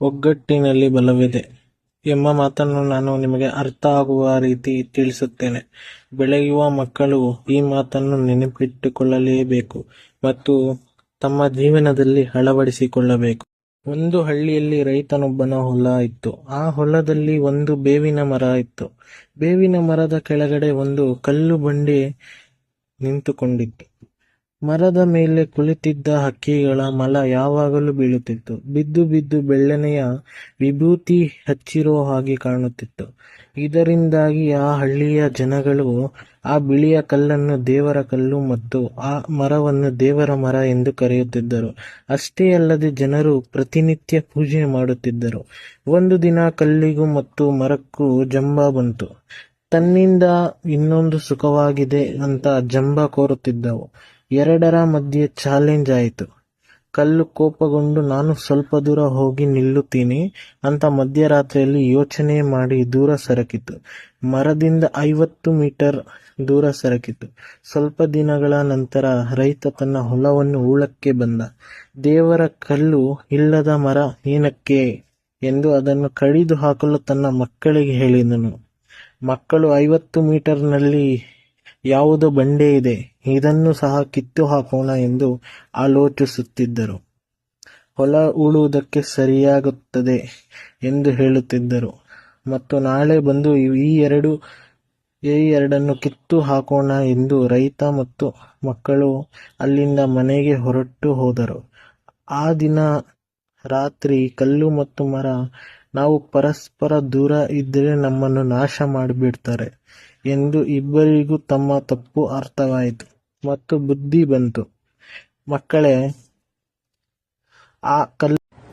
ಒಗ್ಗಟ್ಟಿನಲ್ಲಿ ಬಲವಿದೆ ಎಂಬ ಮಾತನ್ನು ನಾನು ನಿಮಗೆ ಅರ್ಥ ಆಗುವ ರೀತಿ ತಿಳಿಸುತ್ತೇನೆ. ಬೆಳೆಯುವ ಮಕ್ಕಳು ಈ ಮಾತನ್ನು ನೆನಪಿಟ್ಟುಕೊಳ್ಳಲೇಬೇಕು ಮತ್ತು ತಮ್ಮ ಜೀವನದಲ್ಲಿ ಅಳವಡಿಸಿಕೊಳ್ಳಬೇಕು. ಒಂದು ಹಳ್ಳಿಯಲ್ಲಿ ರೈತನೊಬ್ಬನ ಹೊಲ ಇತ್ತು. ಆ ಹೊಲದಲ್ಲಿ ಒಂದು ಬೇವಿನ ಮರ ಇತ್ತು. ಬೇವಿನ ಮರದ ಕೆಳಗಡೆ ಒಂದು ಕಲ್ಲು ಬಂಡೆ ನಿಂತುಕೊಂಡಿತ್ತು. ಮರದ ಮೇಲೆ ಕುಳಿತಿದ್ದ ಹಕ್ಕಿಗಳ ಮಲ ಯಾವಾಗಲೂ ಬೀಳುತ್ತಿತ್ತು. ಬಿದ್ದು ಬಿದ್ದು ಬೆಳ್ಳನೆಯ ವಿಭೂತಿ ಹಚ್ಚಿರೋ ಹಾಗೆ ಕಾಣುತ್ತಿತ್ತು. ಇದರಿಂದಾಗಿ ಆ ಹಳ್ಳಿಯ ಜನಗಳು ಆ ಬಿಳಿಯ ಕಲ್ಲನ್ನು ದೇವರ ಕಲ್ಲು ಮತ್ತು ಆ ಮರವನ್ನು ದೇವರ ಮರ ಎಂದು ಕರೆಯುತ್ತಿದ್ದರು. ಅಷ್ಟೇ ಅಲ್ಲದೆ ಜನರು ಪ್ರತಿನಿತ್ಯ ಪೂಜೆ ಮಾಡುತ್ತಿದ್ದರು. ಒಂದು ದಿನ ಕಲ್ಲಿಗೂ ಮತ್ತು ಮರಕ್ಕೂ ಜಂಬ ಬಂತು. ತನ್ನಿಂದ ಇನ್ನೊಂದು ಸುಖವಾಗಿದೆ ಅಂತ ಜಂಬ ಕೋರುತ್ತಿದ್ದವು. ಎರಡರ ಮಧ್ಯೆ ಚಾಲೆಂಜ್ ಆಯಿತು. ಕಲ್ಲು ಕೋಪಗೊಂಡು ನಾನು ಸ್ವಲ್ಪ ದೂರ ಹೋಗಿ ನಿಲ್ಲುತ್ತೀನಿ ಅಂತ ಮಧ್ಯರಾತ್ರಿಯಲ್ಲಿ ಯೋಚನೆ ಮಾಡಿ ದೂರ ಸರಕಿತು. ಮರದಿಂದ ಐವತ್ತು ಮೀಟರ್ ದೂರ ಸರಕಿತು. ಸ್ವಲ್ಪ ದಿನಗಳ ನಂತರ ರೈತ ತನ್ನ ಹೊಲವನ್ನು ಹೂಳಕ್ಕೆ ಬಂದ. ದೇವರ ಕಲ್ಲು ಇಲ್ಲದ ಮರ ಏನಕ್ಕೆ ಎಂದು ಅದನ್ನು ಕಡಿದು ಹಾಕಲು ತನ್ನ ಮಕ್ಕಳಿಗೆ ಹೇಳಿದನು. ಮಕ್ಕಳು ಐವತ್ತು ಮೀಟರಿನಲ್ಲಿ ಯಾವುದೋ ಬಂಡೆ ಇದೆ, ಇದನ್ನು ಸಹ ಕಿತ್ತು ಹಾಕೋಣ ಎಂದು ಆಲೋಚಿಸುತ್ತಿದ್ದರು. ಹೊಲ ಉಳುವುದಕ್ಕೆ ಸರಿಯಾಗುತ್ತದೆ ಎಂದು ಹೇಳುತ್ತಿದ್ದರು ಮತ್ತು ನಾಳೆ ಬಂದು ಈ ಎರಡು ಈ ಎರಡನ್ನು ಕಿತ್ತು ಹಾಕೋಣ ಎಂದು ರೈತ ಮತ್ತು ಮಕ್ಕಳು ಅಲ್ಲಿಂದ ಮನೆಗೆ ಹೊರಟು ಹೋದರು. ಆ ದಿನ ರಾತ್ರಿ ಕಲ್ಲು ಮತ್ತು ಮರ ನಾವು ಪರಸ್ಪರ ದೂರ ಇದ್ದರೆ ನಮ್ಮನ್ನು ನಾಶ ಮಾಡಿಬಿಡ್ತಾರೆ ಎಂದು ಇಬ್ಬರಿಗೂ ತಮ್ಮ ತಪ್ಪು ಅರ್ಥವಾಯಿತು ಮತ್ತು ಬುದ್ಧಿ ಬಂತು. ಮಕ್ಕಳೇ,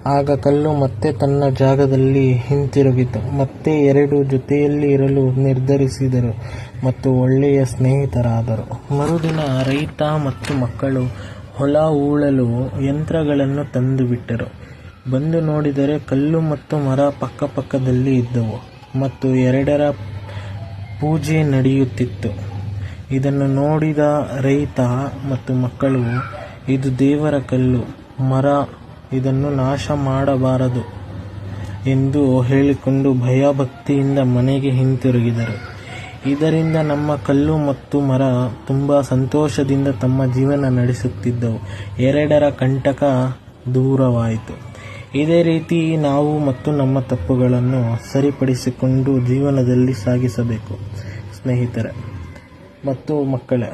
ಆಗ ಕಲ್ಲು ಮತ್ತೆ ತನ್ನ ಜಾಗದಲ್ಲಿ ಹಿಂತಿರುಗಿತು. ಮತ್ತೆ ಎರಡು ಜೊತೆಯಲ್ಲಿ ಇರಲು ನಿರ್ಧರಿಸಿದರು ಮತ್ತು ಒಳ್ಳೆಯ ಸ್ನೇಹಿತರಾದರು. ಮರುದಿನ ರೈತ ಮತ್ತು ಮಕ್ಕಳು ಹೊಲ ಹೂಳಲು ಯಂತ್ರಗಳನ್ನು ತಂದುಬಿಟ್ಟರು. ಬಂದು ನೋಡಿದರೆ ಕಲ್ಲು ಮತ್ತು ಮರ ಪಕ್ಕಪಕ್ಕದಲ್ಲಿ ಇದ್ದವು ಮತ್ತು ಎರಡರ ಪೂಜೆ ನಡೆಯುತ್ತಿತ್ತು. ಇದನ್ನು ನೋಡಿದ ರೈತ ಮತ್ತು ಮಕ್ಕಳು, ಇದು ದೇವರ ಕಲ್ಲು, ಮರ, ಇದನ್ನು ನಾಶ ಮಾಡಬಾರದು ಎಂದು ಹೇಳಿಕೊಂಡು ಭಯಭಕ್ತಿಯಿಂದ ಮನೆಗೆ ಹಿಂತಿರುಗಿದರು. ಇದರಿಂದ ನಮ್ಮ ಕಲ್ಲು ಮತ್ತು ಮರ ತುಂಬ ಸಂತೋಷದಿಂದ ತಮ್ಮ ಜೀವನ ನಡೆಸುತ್ತಿದ್ದವು. ಎರಡರ ಕಂಟಕ ದೂರವಾಯಿತು. ಇದೇ ರೀತಿ ನಾವು ಮತ್ತು ನಮ್ಮ ತಪ್ಪುಗಳನ್ನು ಸರಿಪಡಿಸಿಕೊಂಡು ಜೀವನದಲ್ಲಿ ಸಾಗಿಸಬೇಕು. ಸ್ನೇಹಿತರೆ ಮತ್ತು ಮಕ್ಕಳೇ,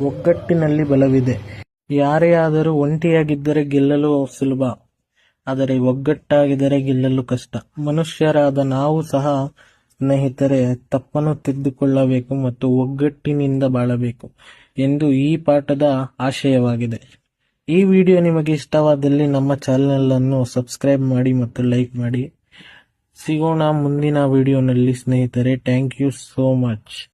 ಒಗ್ಗಟ್ಟಿನಲ್ಲಿ ಬಲವಿದೆ. ಯಾರೇ ಆದರೂ ಒಂಟಿಯಾಗಿದ್ದರೆ ಗೆಲ್ಲಲು ಸುಲಭ, ಆದರೆ ಒಗ್ಗಟ್ಟಾಗಿದ್ದರೆ ಗೆಲ್ಲಲು ಕಷ್ಟ. ಮನುಷ್ಯರಾದ ನಾವು ಸಹ ಸ್ನೇಹಿತರೆ ತಪ್ಪನ್ನು ತೆಗೆದುಕೊಳ್ಳಬೇಕು ಮತ್ತು ಒಗ್ಗಟ್ಟಿನಿಂದ ಬಾಳಬೇಕು ಎಂದು ಈ ಪಾಠದ ಆಶಯವಾಗಿದೆ. ಈ ವಿಡಿಯೋ ನಿಮಗೆ ಇಷ್ಟವಾದಲ್ಲಿ ನಮ್ಮ ಚಾನೆಲ್ ಅನ್ನು ಸಬ್ಸ್ಕ್ರೈಬ್ ಮಾಡಿ ಮತ್ತು ಲೈಕ್ ಮಾಡಿ. ಸಿಗೋಣ ಮುಂದಿನ ವಿಡಿಯೋನಲ್ಲಿ ಸ್ನೇಹಿತರೆ ಥ್ಯಾಂಕ್ ಯು ಸೋ ಮಚ್.